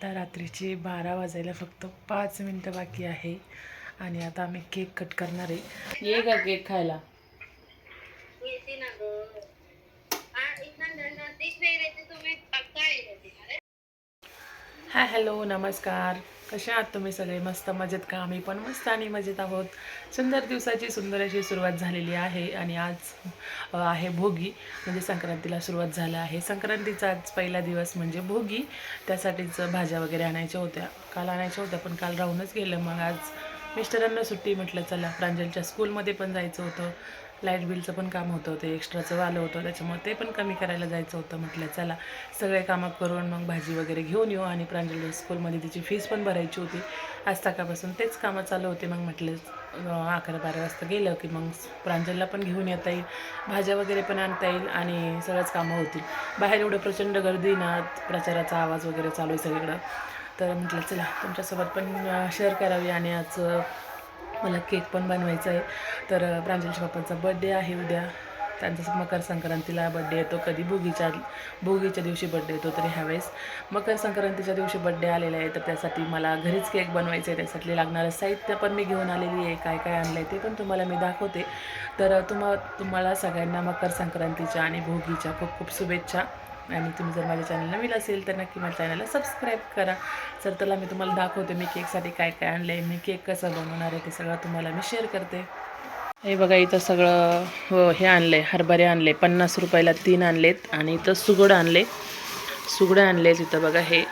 आता रात्रीची बारा वाजायला फक्त पाच मिनटं बाकी आहे. आणि आता आम्ही केक कट करणार आहे. ये का केक खायला. हाय हॅलो नमस्कार. कशा आहात तुम्ही सगळे? मस्त मजेत का? आम्ही पण मस्त आणि मजेत आहोत. सुंदर दिवसाची सुंदर अशी सुरुवात झालेली आहे आणि आज आहे भोगी. म्हणजे संक्रांतीला सुरुवात झालं आहे. संक्रांतीचा आज पहिला दिवस म्हणजे भोगी. त्यासाठीच भाज्या वगैरे आणायच्या होत्या. काल आणायच्या होत्या पण काल राहूनच गेलं. मग आज मिस्टरांना सुट्टी म्हटलं चला प्रांजलच्या स्कूलमध्ये पण जायचं होतं. लाइट बिलचं पण काम होतं ते एक्स्ट्राचं आलं होतं त्याच्यामुळे ते पण कमी करायला जायचं होतं म्हटलं चला सगळे कामं करून मग भाजी वगैरे घेऊन येऊ आणि प्रांजली स्कूलमध्ये तिची फीस पण भरायची होती. आज सकाळपासून तेच कामं चालू होते मग म्हटलं अकरा बारा वाजता गेलं की मग प्रांजलला पण घेऊन येता येईल भाज्या वगैरे पण आणता येईल आणि सगळंच कामं होतील. बाहेर एवढं प्रचंड गर्दी ना प्रचाराचा आवाज वगैरे चालू आहे सगळीकडं. तर म्हटलं चला तुमच्यासोबत पण शेअर करावी आणि आज मला केक पण बनवायचा आहे तर प्रांजलच्या पप्पांचा बड्डे आहे उद्या. त्यांचा मकर संक्रांतीला बड्डे येतो. कधी भोगीच्या भोगीच्या दिवशी बड्डे येतो तरी ह्यावेळेस मकर संक्रांतीच्या दिवशी बड्डे आलेला आहे. तर त्यासाठी मला घरीच केक बनवायचं आहे त्यासाठी लागणारं साहित्य पण मी घेऊन आलेली आहे. काय काय आणलं आहे ते पण तुम्हाला मी दाखवते. तर तुम्हा तुम्हाला सगळ्यांना मकर संक्रांतीच्या आणि भोगीच्या खूप खूप शुभेच्छा. आणि तुम्ही जर माझ्या चॅनल नवीन असेल तर नक्की माझ्या चॅनलला सबस्क्राईब करा. तर त्याला मी तुम्हाला दाखवते मी केकसाठी काय काय आणलं आहे मी केक कसा बनवणार आहे ते सगळं तुम्हाला मी शेअर करते. हे बघा इथं सगळं हो हे आणलं आहे हरभरे आणले पन्नास रुपयाला तीन आणलेत आणि इथं सुगड आणले. सुगडं आणलेत इथं बघा हे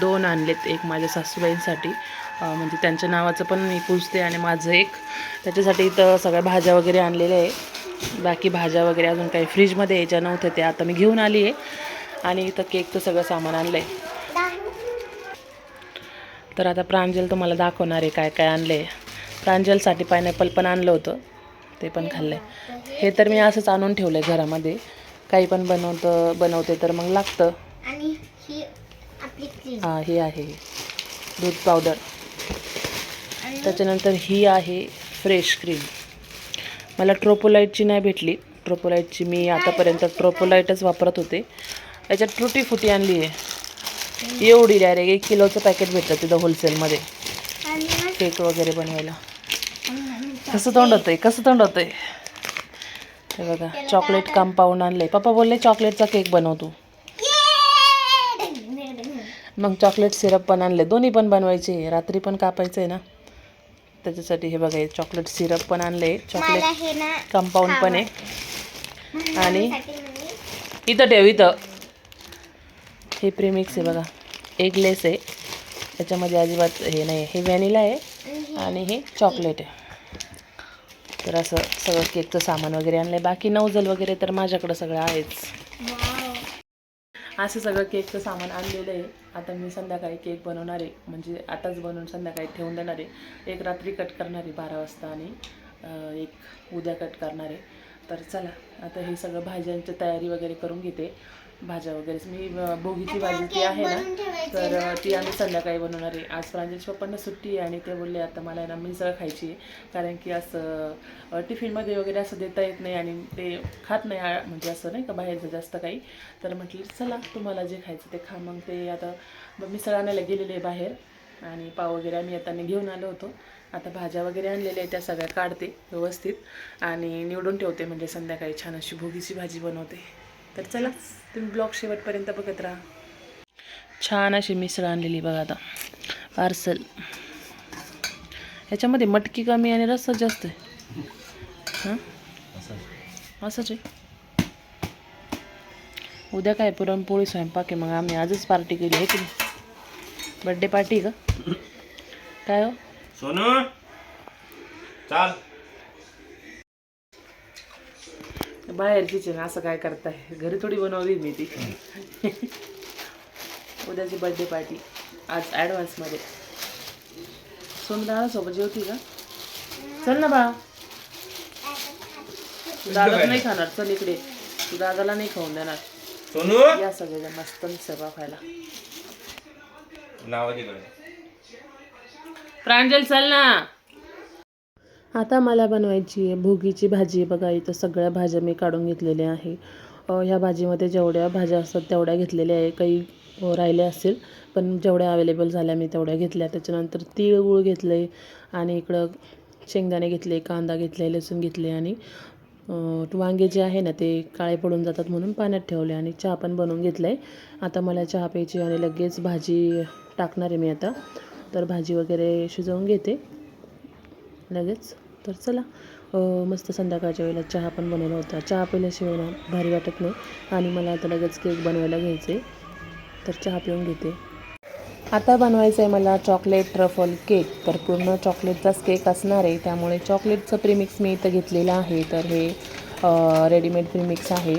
दोन आणलेत एक माझ्या सासूबाईंसाठी. म्हणजे त्यांच्या नावाचं पण मी पुजते आणि माझं एक. त्याच्यासाठी इथं सगळ्या भाज्या वगैरे आणलेल्या आहे बाकी भाज्या वगैरे अजून काही फ्रीजमध्ये यायच्या नव्हत्या त्या आता मी घेऊन आली आहे. आणि इथं केकचं सगळं सामान आणलं आहे तर आता प्रांजल तुम्हाला दाखवणार आहे काय काय आणलं आहे प्रांजलसाठी पायनॅपल पण आणलं होतं ते पण खाल्लं आहे हे तर मी असंच आणून ठेवलं आहे घरामध्ये. काही पण बनवतं बनवते तर मग लागतं. ही हां आहे. दूध पावडर त्याच्यानंतर ही आहे फ्रेश क्रीम मला ट्रोपोलाईटची नाही भेटली. ट्रोपोलाईटची मी आतापर्यंत ट्रोपोलाईटच वापरत होते. याच्यात ट्रुटी फुटी आणली आहे. एवढी डायरेक्ट एक किलोचं पॅकेट भेटतं तिथं होलसेलमध्ये केक वगैरे बनवायला. कसं तोंड होतंय? कसं तोंड होतंय? हे बघा चॉकलेट कंपाऊंड आणलंय. पप्पा बोलले चॉकलेटचा केक बनवतो मग चॉकलेट सिरप पण आणले. दोन्ही पण बनवायचे. रात्री पण कापायचं आहे ना. त्याच्यासाठी हे बघा हे चॉकलेट सिरप पण आणले. मला चॉकलेट कंपाऊंड पण आहे. आणि इथं ठेव इथं. हे प्रीमिक्स आहे बघा. एक लेस आहे. त्याच्यामध्ये अजिबात हे नाही हे व्हॅनिला आहे आणि हे चॉकलेट आहे. तर असं सगळं केकचं सामान वगैरे आणलं आहे बाकी नवजल वगैरे तर माझ्याकडं सगळं आहेच. असं सगळं केकचं सामान आणलेलं आहे. आता मी संध्याकाळी केक बनवणार आहे. म्हणजे आताच बनवून संध्याकाळी ठेवून देणार आहे. एक रात्री कट करणार आहे बारा वाजता आणि एक उद्या कट करणार आहे. तर चला आता हे सगळं भाज्यांची तयारी वगैरे करून घेते. भाज्या वगैरे मी भोगीची भाजी ती आहे ना तर ती आम्ही संध्याकाळी बनवणार आहे. आज प्रांजलच्या पप्पांना सुट्टी आहे आणि ते बोलले आता मला ना मिसळ खायची आहे. कारण की असं टिफिनमध्ये वगैरे असं देता येत नाही आणि ते खात नाही आ- म्हणजे असं नाही का बाहेरचं जास्त काही. तर म्हटलं चला तुम्हाला जे खायचं ते खा. मग ते आता मिसळ आणायला गेलेले आहे बाहेर आणि पाव वगैरे आम्ही येताना घेऊन आलो होतो. आता भाज्या वगैरे आणलेल्या आहेत त्या सगळ्या काढते व्यवस्थित आणि निवडून ठेवते म्हणजे संध्याकाळी छान अशी भोगीची भाजी बनवते. तर चला तुम्ही ब्लॉग शेवटपर्यंत बघत राहा. छान अशी मिसळ आणलेली बघा आता. पार्सल. ह्याच्यामध्ये मटकी कमी आणि रस्सा जास्त आहे. हां? असंच आहे. उद्या काय पुरणपोळी स्वयंपाक आहे मग आम्ही आजच पार्टी केली आहे की बड्डे पार्टी का? काय हो? सोनू चाल. बाहेरचीच आहे ना असं काय करताय? घरी थोडी बनवली मी ती. उद्याची बर्थडे पार्टी आज ॲडव्हान्समध्ये सोनू दादासोबत जेवती का? चल ना बाळा दादा नाही खाणार. चल इकडे. तू दादाला नाही खाऊन देणार. सोनू? या सगळेजण मस्त मिसळ खायला प्रांजल चल ना. आता मला बनवायची आहे भोगीची भाजी बघा इथं सगळ्या भाज्या मी काढून घेतलेल्या आहे. अ, ह्या भाजीमध्ये जेवढ्या भाज्या असतात तेवढ्या घेतलेल्या आहे. काही अ, राहिले असतील. पण जेवढ्या अवेलेबल झाल्या मी तेवढ्या घेतल्या. त्याच्यानंतर तिळगुळ घेतले आणि इकडं शेंगदाणे घेतले कांदा घेतले लसूण घेतले आणि वांगे जे आहे ना ते काळे पडून जातात म्हणून पाण्यात ठेवले आणि चहा पण बनवून घेतला. आहे आता मला चहा प्यायची आणि लगेच भाजी टाकणार आहे मी आता. तर भाजी वगैरे शिजवून घेते. लगेच. तर चला. मस्त संध्याकाळच्या वेळेला चहा पण बनवला होता. चहा पिल्याशिवाय ना भारी वाटत नाही. आणि मला आता लगेच केक बनवायला घ्यायचे तर चहा पिऊन घेते. आता बनवायचं आहे मला चॉकलेट ट्रफल केक तर पूर्ण चॉकलेटचाच केक असणार आहे. त्यामुळे चॉकलेटचं प्रीमिक्स मी इथं घेतलेलं आहे. तर हे रेडीमेड प्रीमिक्स आहे.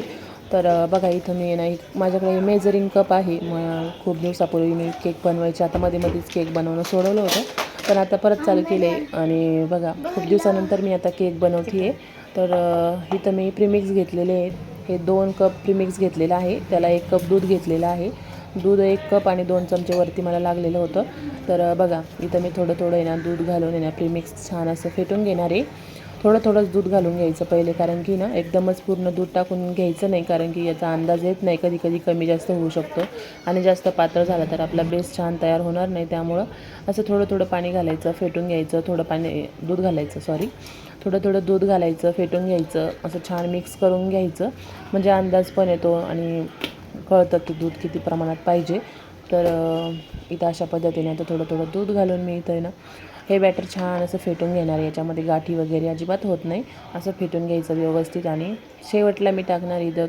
तर बघा इथं मी नाही माझ्याकडे मेजरिंग कप आहे. मग खूप दिवसापूर्वी मी केक बनवायचे. आता मध्ये मध्येच केक बनवणं सोडवलं होतं. पण आता परत चालू केले आणि बघा खूप दिवसानंतर मी आता केक बनवते आहे तर इथं मी प्रीमिक्स घेतलेले आहेत. हे दोन कप प्रीमिक्स घेतलेलं आहे. त्याला एक कप दूध घेतलेलं आहे. दूध एक कप आणि दोन चमचे वरती मला लागलेलं होतं. तर बघा इथं मी थोडं थोडं येणार दूध घालून येणार प्रिमिक्स प्रीमिक्स छान असं फेटून घेणार आहे. थोडं थोडंच दूध घालून घ्यायचं पहिले कारण की ना एकदमच पूर्ण दूध टाकून घ्यायचं नाही कारण की याचा अंदाज येत नाही कधी कधी कमी जास्त होऊ शकतो. आणि जास्त पातळ झाला तर आपला बेस छान तयार होणार नाही त्यामुळं असं थोडं थोडं पाणी घालायचं फेटून घ्यायचं थोडं पाणी दूध घालायचं सॉरी थोडं थोडं दूध घालायचं फेटून घ्यायचं असं छान मिक्स करून घ्यायचं. म्हणजे अंदाज पण येतो आणि कळतं की दूध किती प्रमाणात पाहिजे. तर इथं अशा पद्धतीने आता थोडं थोडं दूध घालून मी इथं आहे ना हे बॅटर छान असं फेटून घेणार आहे. याच्यामध्ये गाठी वगैरे अजिबात होत नाही. असं फेटून घ्यायचं व्यवस्थित आणि शेवटला मी टाकणार इथं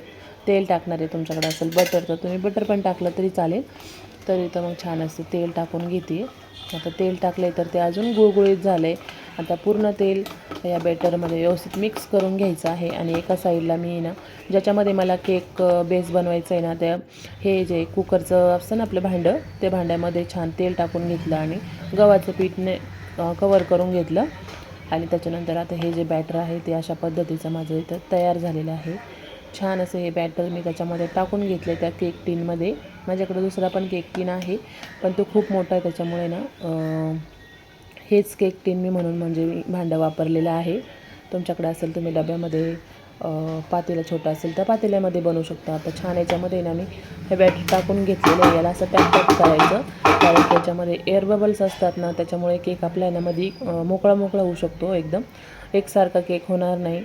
तेल टाकणार आहे तुमच्याकडे असेल बटर तर. तुम्ही बटर पण टाकलं तरी चालेल. तर इथं मग छान असं तेल टाकून घेते. आता तेल टाकले तर ते अजून गुळगुळीत झालं आहे आता पूर्ण तेल या बॅटरमध्ये व्यवस्थित मिक्स करून घ्यायचं आहे आणि एका साईडला मी ना ज्याच्यामध्ये मला केक बेस बनवायचं आहे ना त्या हे जे कुकरचं असतं ना आपलं भांडं ते भांड्यामध्ये छान तेल टाकून घेतलं आणि गव्हाचं पीठने कवर करून घेतलं. आणि त्याच्यानंतर आता हे जे बॅटर आहे ते अशा पद्धतीचं माझं इथं तयार झालेलं आहे. छान असं हे बॅटर मी त्याच्यामध्ये टाकून घेतलं त्या केक टीनमध्ये माझ्याकडे दुसरा पण केक टीन आहे पण तो खूप मोठा आहे त्याच्यामुळे ना हेच केक टीन मी म्हणून म्हणजे मी भांडं वापरलेलं आहे. तुमच्याकडे असेल तुम्ही डब्यामध्ये पातेला छोटा असेल तर पातेल्यामध्ये बनवू शकता. आता छान याच्यामध्ये ना मी हे बॅटर टाकून घेतलेलं आहे याला असं टॅप टॅप करायचं. कारण त्याच्यामध्ये एअर बबल्स असतात ना त्याच्यामुळे केक आपल्या ना मोकळा मोकळा होऊ शकतो एकदम. एकसारखा केक होणार नाही.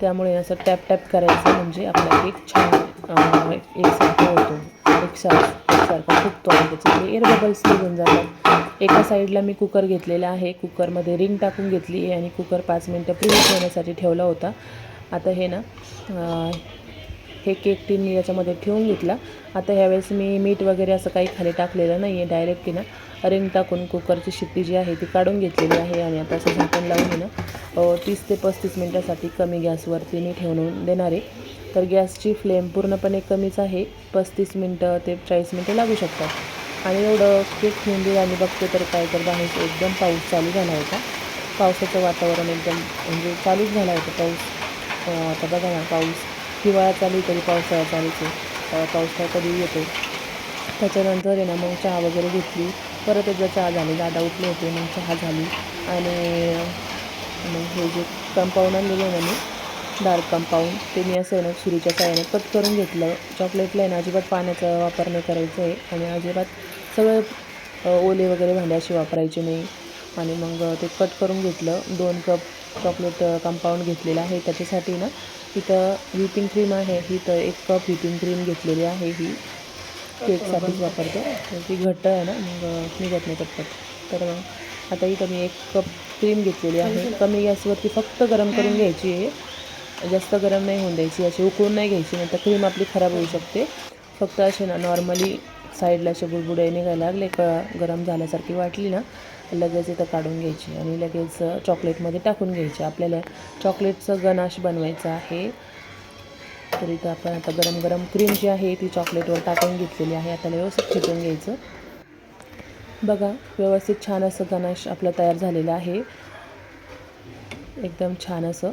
त्यामुळे असं टॅप टॅप करायचं म्हणजे आपला केक छान एकसारखा होतो. एकसार एकसारखा फुगतो आणि त्याचे एअर बबल्स निघून जातात. एका साईडला मी कुकर घेतलेला आहे. कुकरमध्ये रिंग टाकून घेतली आहे आणि कुकर पाच मिनटं प्रीहीट होण्यासाठी ठेवला होता. आता हे ना हे केक टीन मी याच्यामध्ये ठेवून घेतला. आता ह्यावेळेस मी मीठ वगैरे असं काही खाली टाकलेलं नाही आहे डायरेक्ट ना रिंग टाकून कुकरची शिट्टी जी आहे ती काढून घेतलेली आहे आणि आता असं झाकण लावून ना तीस ते पस्तीस मिनटासाठी कमी गॅसवरती मी ठेवून देणार आहे. तर गॅसची फ्लेम पूर्णपणे कमीच आहे. पस्तीस मिनटं ते चाळीस मिनटं लागू शकतात. आणि एवढं केक ठेवून दिलं आणि बघते तर काय तर बाहेर एकदम पाऊस चालू झाला होता. पावसाचं वातावरण एकदम म्हणजे चालूच झाला होता पाऊस. आता बघा ना पाऊस हिवाळा चालू तरी पावसाळा चालूच आहे. अं, कधी येतो त्याच्यानंतर आहे ना मग चहा वगैरे घेतली. परत एकदा चहा झाली. दादा उठले होते मग चहा झाली. आणि मग हे जे कंपाऊंड आणलेलं आहे ना मी डार्क कंपाऊंड ते मी असं आहे ना सुरीच्या साह्याने कट करून घेतलं. चॉकलेटला आहे ना अजिबात पाण्याचा वापर नाही करायचा आहे. आणि अजिबात सगळं ओले वगैरे भांडे असे वापरायचे नाही. आणि मग ते कट करून घेतलं. दोन कप चॉकलेट कंपाऊंड घेतलेलं आहे. त्याच्यासाठी ना इथं व्हिपिंग क्रीम आहे. ही तर एक कप व्हिपिंग क्रीम घेतलेली आहे ही. केकसाठीच वापरते. ती घट्ट आहे ना मग निघत नाही पटपट. तर मग आता इथं मी एक कप क्रीम घेतलेली आहे. कमी गॅसवरती फक्त गरम करून घ्यायची आहे. जास्त गरम नाही होऊन द्यायची. अशी उकळून नाही घ्यायची नाही तर क्रीम आपली खराब होऊ शकते. फक्त असे ना नॉर्मली साईडला असे बुडबुडे निघायला लागले का गरम झाल्यासारखी वाटली ना लगेच इथं काढून घ्यायची आणि लगेच चॉकलेटमध्ये टाकून घ्यायची. आपल्याला चॉकलेटचं गनाश बनवायचं आहे. तर इथं आपण आता गरम गरम क्रीम जी आहे ती चॉकलेटवर टाकून घेतलेली आहे. आता व्यवस्थित फेटून घ्यायचं. बघा व्यवस्थित छान असं गणेश आपलं तयार झालेलं आहे. एकदम छान असं.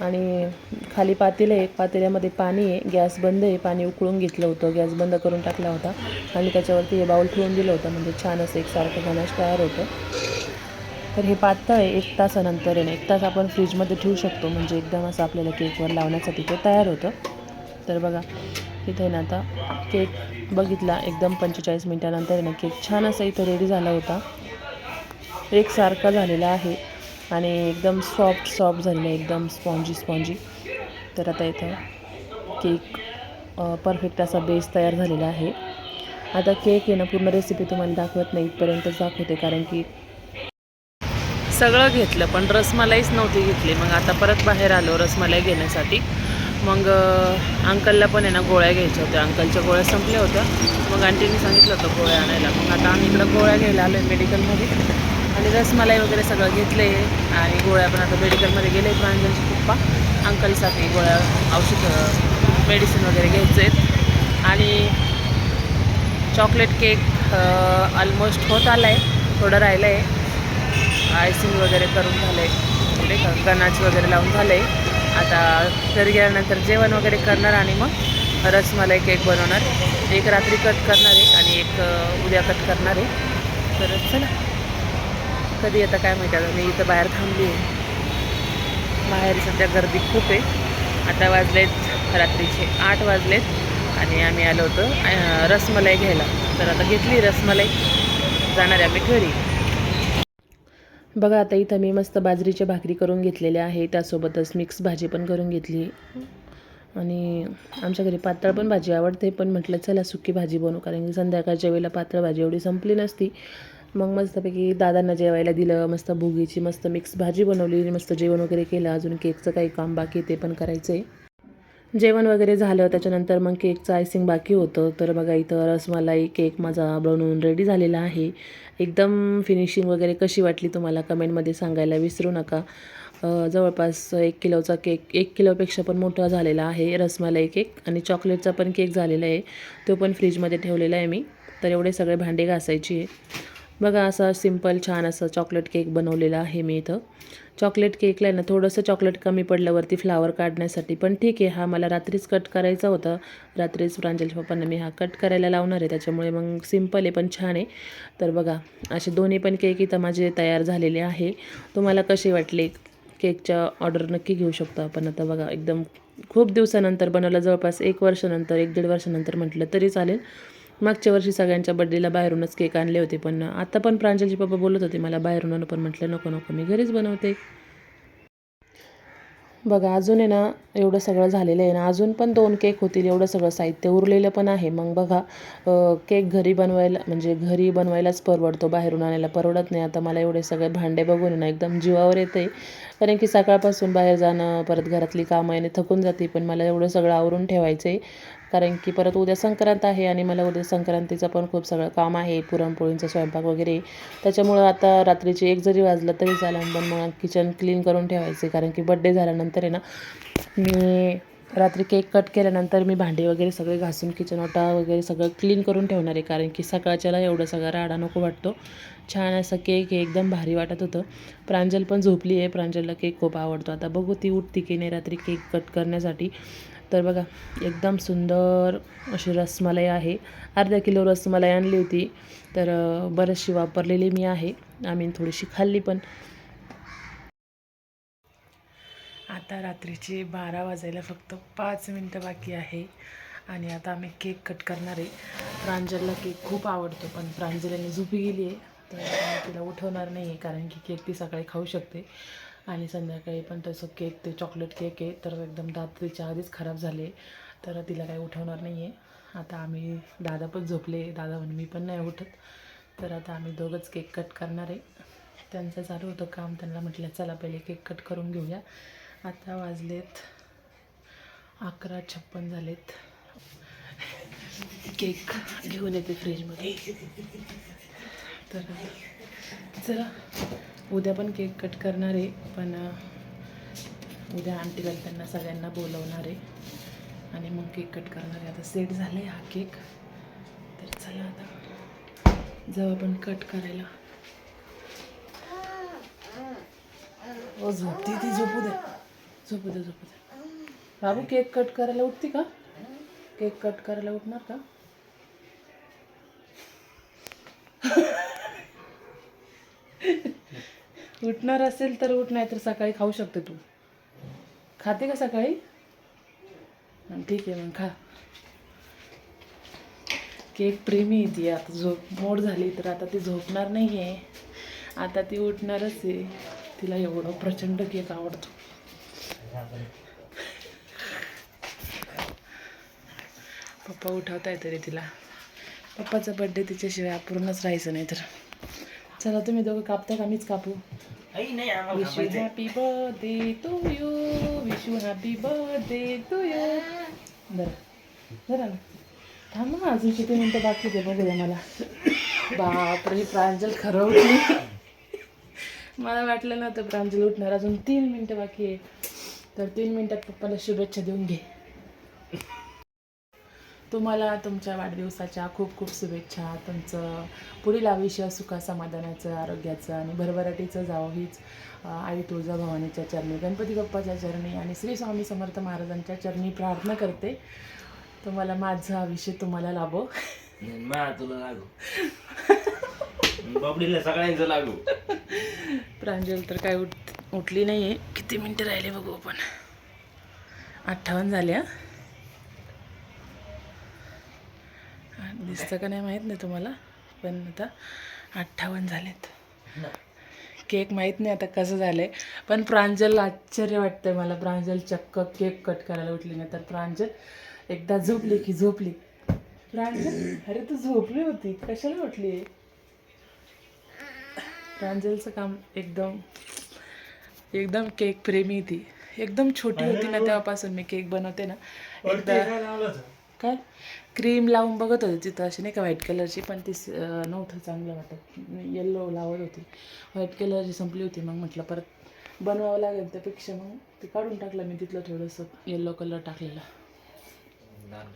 आणि खाली पातेलं आहे. पातेल्यामध्ये पाणी आहे. गॅस बंद आहे. पाणी उकळून घेतलं होतं. गॅस बंद करून टाकला होता. आणि त्याच्यावरती हे बाऊल ठेवून दिलं होतं. म्हणजे छान असं एकसारखं गणेश तयार होतं. तर हे पातळ आहे. एक तासानंतर एक तास आपण फ्रीजमध्ये ठेवू शकतो. म्हणजे एकदम असं आपल्याला केकवर लावण्यासाठी ते तयार होतं. तर बघा इथे ना आता केक बघितला एकदम पंचेचाळीस मिनटानंतर आहे ना केक. छान असा इथं रेडी झाला होता. एकसारखा झालेला आहे आणि एकदम सॉफ्ट सॉफ्ट झालेला आहे एकदम स्पॉन्जी स्पॉन्जी तर आता इथं केक परफेक्ट असा बेस तयार झालेला आहे. आता केक आहे ना पूर्ण रेसिपी तुम्हाला दाखवत नाही इथपर्यंतच दाखवते कारण की सगळं घेतलं पण रसमलाईच नव्हती घेतली. मग आता परत बाहेर आलो रसमलाई घेण्यासाठी. मग अंकलला पण आहे ना गोळ्या घ्यायच्या होत्या. अंकलच्या गोळ्या संपल्या होत्या. मग आंटीने सांगितलं होतं गोळ्या आणायला. मग आता आम्ही इकडं गोळ्या घ्यायला आलो आहे मेडिकलमध्ये. आणि रसमलाई वगैरे सगळं घेतले आणि गोळ्या पण आता मेडिकलमध्ये गेले प्रांजलचे पप्पा. अंकलसाठी गोळ्या औषध मेडिसिन वगैरे घ्यायचे आहेत आणि चॉकलेट केक ऑलमोस्ट होत आला आहे थोडं राहिलं आहे आयसिंग वगैरे करून झालं आहे म्हणजे पुढे वगैरे लावून झालं आहे आता घरी गेल्यानंतर जेवण वगैरे करणार आणि मग रसमलाई केक बनवणार. एक रात्री कट करणार आहे आणि एक उद्या कट करणार आहे. तर चला. कधी येतं काय माहिती आता. मी इथं बाहेर थांबली आहे. बाहेर सध्या गर्दी खूप आहे. आता वाजलेत रात्रीचे आठ वाजलेत आणि आम्ही आलो होतो रसमलाई घ्यायला. तर आता घेतली रसमलाई. जाणार आहे आम्ही घरी. बघा आता इथं मी मस्त बाजरीच्या भाकरी करून घेतलेल्या आहे त्यासोबतच मिक्स भाजी पण करून घेतली. आणि आमच्या घरी पातळ पण भाजी आवडते पण म्हटलं चला सुकी भाजी बनवू कारण की संध्याकाळच्या वेळेला पातळ भाजी एवढी संपली नसती. मग मस्तपैकी दादांना जेवायला दिलं मस्त भुगीची मस्त मिक्स भाजी बनवली मस्त जेवण वगैरे केलं. अजून केकचं काही काम बाकी ते पण करायचं आहे जेवण वगैरे झालं त्याच्यानंतर मग केकचं आयसिंग बाकी होतं. तर बघा इथं रसमलाई केक माझा बनवून रेडी झालेला आहे. एकदम फिनिशिंग वगैरे कशी वाटली तुम्हाला कमेंटमध्ये सांगायला विसरू नका. जवळपास एक किलोचा केक एक किलोपेक्षा पण मोठा झालेला आहे रसमलाई केक आणि चॉकलेटचा पण केक झालेला आहे. तो पण फ्रीजमध्ये ठेवलेला आहे मी. तर एवढे सगळे भांडे घासायची. आहे बघा असा सिंपल छान असं चॉकलेट केक बनवलेला आहे मी इथं. चॉकलेट केकला आहे ना थोडंसं चॉकलेट कमी पडल्यावरती फ्लावर काढण्यासाठी पण ठीक आहे. हा मला रात्रीच कट करायचा होता. रात्रीच प्रांजलच्या पप्पांना मी हा कट करायला लावणार आहे. त्याच्यामुळे मग सिंपल आहे पण छान आहे. तर बघा असे दोन्ही पण केक इथं माझे तयार झालेले आहे. तुम्हाला कसे वाटले केकच्या ऑर्डर नक्की घेऊ शकतो आपण. आता बघा एकदम खूप दिवसानंतर बनवलं जवळपास एक वर्षानंतर एक दीड वर्षानंतर म्हटलं तरी चालेल. मागच्या वर्षी सगळ्यांच्या बड्डेला बाहेरूनच केक आणले होते पण आता पण प्रांजलचे पप्पा बोलत होते मला बाहेरून आणू पण म्हटलं नको नको मी घरीच बनवते. बघा अजून आहे ना एवढं सगळं झालेलं आहे ना अजून पण दोन केक होतील एवढं सगळं साहित्य उरलेलं पण आहे. मग बघा केक घरी बनवायला म्हणजे घरी बनवायलाच परवडतो बाहेरून आणायला परवडत नाही. आता मला एवढे सगळे भांडे बघून ना एकदम जीवावर येते कारण की सकाळपासून बाहेर जाणं परत घरातली कामं याने थकून जाते पण मला एवढं सगळं आवरून ठेवायचं आहे कारण की परत उद्या संक्रांत आहे आणि मला उद्या संक्रांतीचं पण खूप सगळं काम आहे. पुरणपोळींचा स्वयंपाक वगैरे. त्याच्यामुळं आता रात्रीचे एक जरी वाजलं तरी चालेल पण मग किचन क्लीन करून ठेवायचे. कारण की बड्डे झाल्यानंतर आहे ना मी रात्री केक कट केल्यानंतर मी भांडी वगैरे सगळे घासून किचन ओटा वगैरे सगळं क्लीन करून ठेवणार आहे. कारण की सकाळच्याला एवढं सगळा राडा नको वाटतो. छान असं केक एकदम भारी वाटत होतं. प्रांजल पण झोपली आहे. प्रांजलला केक खूप आवडतो. आता बघू ती उठती की नाही रात्री केक कट करण्यासाठी. तर बघा एकदम सुंदर अशी रसमलाई आहे. अर्धा किलो रसमलाई आणली होती. तर बरीचशी वापरलेली मी आहे. आम्ही थोडीशी खाल्ली पण. आता रात्रीचे बारा वाजायला फक्त पाच मिनटं बाकी आहे. आणि आता आम्ही केक कट करणार आहे. प्रांजलला केक खूप आवडतो पण प्रांजलीने झोपी गेली आहे. तर तिला उठवणार नाही आहे कारण की केक ती सकाळी खाऊ शकते. आणि संध्याकाळी पण तसं केक ते चॉकलेट केक आहे तर एकदम दात तिच्या आधीच खराब झाले. तर तिला काही उठवणार नाही आहे आता आम्ही दादा पण झोपले. दादा म्हणून मी पण नाही उठत. तर आता आम्ही दोघंच केक कट करणार आहे. त्यांचं चालू होतं काम. त्यांना म्हटलं चला पहिले केक कट करून घेऊया. आता वाजलेत अकरा छप्पन झालेत. केक घेऊन येते फ्रीजमध्ये. तर चला. उद्या पण केक कट करणार आहे पण उद्या आंटीला त्यांना सगळ्यांना बोलवणार आहे. आणि मग केक कट करणार आहे. आता सेट झाला आहे हा केक. तर चला आता. जाऊ आपण कट करायला. हो झोपती ती झोपू दे. झोपू दे झोपू दे. बाबू केक कट करायला उठती का? केक कट करायला उठणार का? उठणार असेल तर उठ नाही तर सकाळी खाऊ शकते तू. खाते का सकाळी? ठीक आहे मग खा. केक प्रेमी ती आता झोप मोड झाली तर आता ती झोपणार नाही आहे आता ती उठणारच आहे. तिला एवढं प्रचंड केक आवडतो. पप्पा उठवताय तरी तिला. पप्पाचा बड्डे तिच्याशिवाय अपूर्णच राहायचं नाही तर. चला तुम्ही दोघं कापता का? मीच कापू. Wish you happy birthday to you wish you happy birthday to you बरं. बरं ना. थांब अजून किती मिनटं बाकी दे बघू द्या मला. बापरे प्रांजल खरं उठली मला वाटलं नव्हतं प्रांजल उठणार. अजून तीन मिनटं बाकी आहे. तर तीन मिनटात पप्पाला शुभेच्छा देऊन घे. तुम्हाला तुमच्या वाढदिवसाच्या खूप खूप शुभेच्छा. तुमचं पुढील आयुष्य सुखा समाधानाचं आरोग्याचं आणि भरभराटीचं जावं हीच आई तुळजाभवानीच्या चरणी गणपती बाप्पाच्या चरणी आणि श्री स्वामी समर्थ महाराजांच्या चरणी प्रार्थना करते. तुम्हाला माझं आयुष्य तुम्हाला लाभो. तुला लागू. बबडीला सगळ्यांचं लागू. प्रांजल तर काय उठ उठली नाही आहे किती मिनटं राहिले बघू आपण. अठ्ठावन्न झाले हा हा, दिसतं का नाही माहीत नाही तुम्हाला पण आता अठ्ठावन्न झालेत. केक माहीत नाही आता कसं झालंय पण प्रांजल आश्चर्य वाटतंय मला. प्रांजल चक्क केक कट करायला उठली नाही तर प्रांजल एकदा झोपली की झोपली. प्रांजल अरे तू झोपली होती कशाला उठली? प्रांजलचं काम एकदम एकदम केक प्रेमी ती. एकदम छोटी होती ना तेव्हापासून मी केक बनवते ना. एकदा काय? क्रीम लावून बघत होती तिथं अशी नाही का व्हाईट कलरची पण ती नव्हतं चांगलं वाटत. येल्लो लावत होती. व्हाईट कलरची संपली होती मग म्हटलं परत बनवावं लागेल त्यापेक्षा मग ते काढून टाकलं मी तिथलं थोडंसं येल्लो कलर टाकलेला.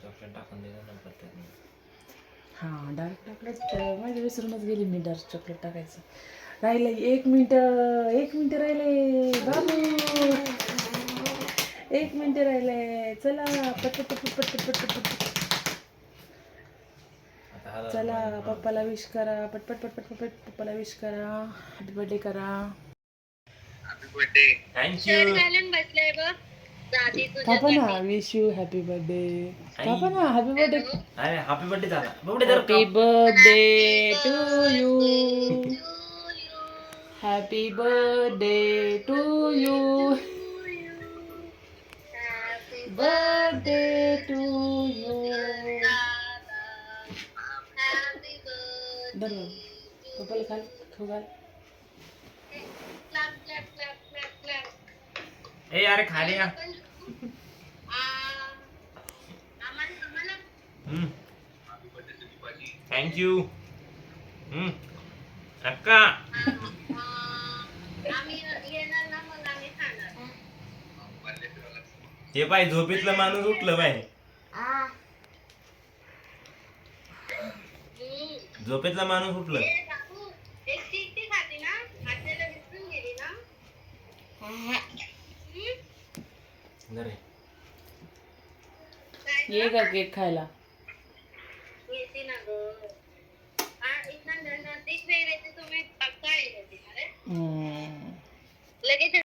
चॉकलेट टाकून दिलं ना प्रत्येक हां डार्क चॉकलेट माझ्या विसरूनच गेली मी डार्क चॉकलेट टाकायचं. राहिले एक मिनटं एक मिनटं राहिले बाबू! एक मिनटं राहिले. चला पट पट पट पट पट पट पट आता चला पप्पाला विश करा. पटपट पटपट पटपट पप्पाला विश करा. हॅपी बर्थडे करा. थँक्यू घालून बसलाय बघ. दादी कापा ना विश यू हॅपी बर्थडे कापा ना हॅपी बर्थडे अरे हॅपी बर्थडे झाला happy birthday to you happy birthday to you birthday to you धर मग. पप्पाला खाल खाऊ घाल ए अरे खाली या थँक्यू अक्का हे पाय झोपेतलं माणूस उठलं पाय झोपेतला माणूस उठलं. ये का केक खायला. लगेच